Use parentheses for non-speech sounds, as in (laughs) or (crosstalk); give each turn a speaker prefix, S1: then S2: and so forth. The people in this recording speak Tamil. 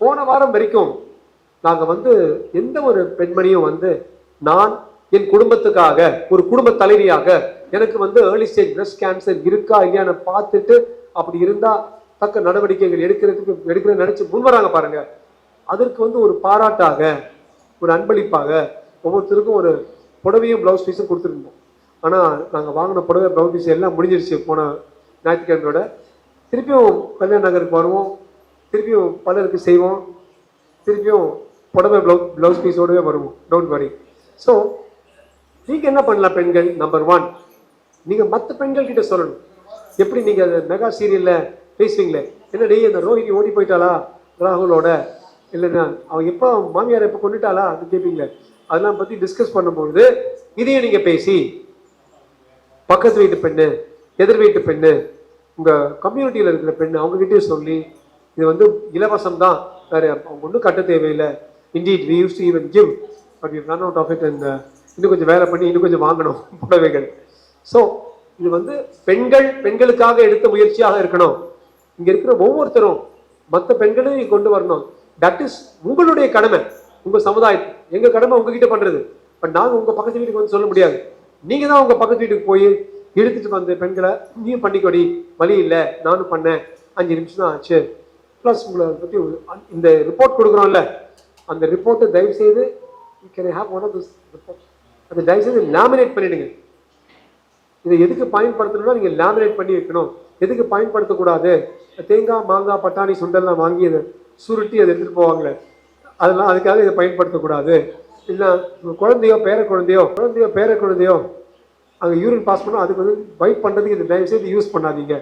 S1: போன வாரம் வரைக்கும் நாங்கள் வந்து எந்த ஒரு பெண்மணியும் வந்து நான் என் குடும்பத்துக்காக ஒரு குடும்ப தலைவியாக எனக்கு வந்து ஏர்லி ஸ்டேஜ் பிரஸ்ட் கேன்சர் இருக்கா இல்லையான்னு பார்த்துட்டு அப்படி இருந்தால் தக்க நடவடிக்கைகள் எடுக்கிறதுக்கு எடுக்கிற நினச்சி முன்வராங்க பாருங்க. அதற்கு வந்து ஒரு பாராட்டாக ஒரு அன்பளிப்பாக ஒவ்வொருத்தருக்கும் ஒரு புடவையும் ப்ளவுஸ் பீஸும் கொடுத்துருந்தோம். ஆனால் நாங்கள் வாங்கின புடவை ப்ளவுஸ் பீஸ் எல்லாம் முடிஞ்சிருச்சு போன ஞாயிற்றுக்கிழமையோட. திருப்பியும் கல்யாண நகருக்கு வருவோம். திருப்பியும் பலருக்கு செய்வோம். திருப்பியும் புடவை ப்ளவு ப்ளவுஸ் பீஸோடவே வருவோம். டோன்ட் வரி ஸோ நீங்கள் என்ன பண்ணலாம் பெண்கள்? நம்பர் ஒன் நீங்கள் மற்ற பெண்கள் கிட்ட சொல்லணும். எப்படி நீங்கள் அந்த மெகா சீரியலில் பேசுவீங்களே? என்னடி அந்த ரோஹிணி ஓடி போயிட்டாளா? ராகுலோட. இல்லைன்னா அவன் எப்போ மாமியார் எப்போ கொண்டுட்டாளா? அது கேட்பீங்களே அதெல்லாம் பற்றி டிஸ்கஸ் பண்ணும்பொழுது இதையும் நீங்கள் பேசி பக்கத்து வீட்டு பெண்ணு எதிர் வீட்டு பெண்ணு உங்கள் கம்யூனிட்டியில் இருக்கிற பெண்ணு அவங்ககிட்டயும் சொல்லி இது வந்து இலவசம் தான் வேறு ஒன்றும் கட்ட தேவையில்லை. Indeed we use to even give but you run out of it இந்த இன்னும் கொஞ்சம் வேலை பண்ணி இன்னும் கொஞ்சம் வாங்கணும் (laughs) புடவைகள். ஸோ இது வந்து பெண்கள் பெண்களுக்காக எடுத்த முயற்சியாக இருக்கணும். இங்கே இருக்கிற ஒவ்வொருத்தரும் மற்ற பெண்களையும் கொண்டு வரணும். தட் இஸ் உங்களுடைய கடமை உங்கள் சமுதாயத்து எங்கள் கடமை உங்ககிட்ட பண்ணுறது பட் நாங்கள் உங்கள் பக்கத்து வீட்டுக்கு வந்து சொல்ல முடியாது. நீங்கள் தான் உங்கள் பக்கத்து வீட்டுக்கு போய் இழுத்துட்டு வந்து பெண்களை நீயும் பண்ணிக்கொடி வழி இல்லை நானும் பண்ணேன். அஞ்சு நிமிஷம் தான் ஆச்சு. ப்ளஸ் உங்களை பற்றி இந்த ரிப்போர்ட் கொடுக்குறோம்ல அந்த ரிப்போர்ட்டை தயவு செய்து can have one of this report அதை தயவு செய்து லேமினேட் பண்ணிவிடுங்க இதை எதுக்கு பயன்படுத்தணும்னா நீங்கள் லேமினேட் பண்ணி வைக்கணும். எதுக்கு பயன்படுத்தக்கூடாது? தேங்காய் மாங்காய் பட்டாணி சுண்டெல்லாம் வாங்கி அதை சுருட்டி அதை எடுத்துகிட்டு போவாங்களே. அதெல்லாம் அதுக்காக இதை பயன்படுத்தக்கூடாது. இல்லை குழந்தையோ பேர குழந்தையோ குழந்தையோ பேர குழந்தையோ அங்கே யூரின் பாஸ் பண்ணால் அதுக்கு வந்து வைப் பண்ணுறதுக்கு இந்த தயவுசெய்து யூஸ் பண்ணாதீங்க.